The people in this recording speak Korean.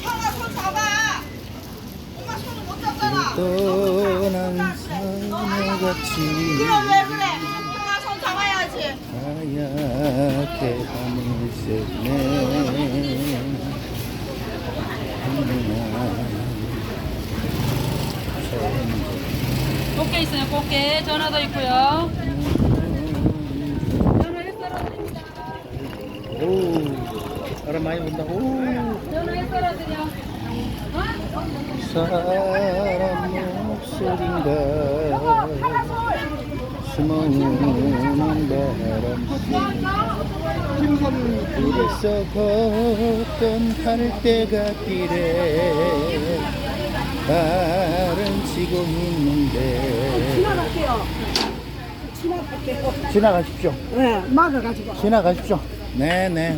형아 손 잡아. 엄마 손을 못 잡잖아. 떠난 사내같이 그럼 왜 그래? 형아 손 잡아야지. 하얗게 밤을 새네 꽃게 있어요, 꽃게. 전화도 있고요. 오 바람 많이 분다 오 전화해 썰어드려. 사람 목소린가 숨어오는 바람 그래서 걷던 갈대가 길에 발은 치고 있는데 지나갈게요. 지나갈게요. 지나가십시오 네, 막아가지고. 지나가십시오 네네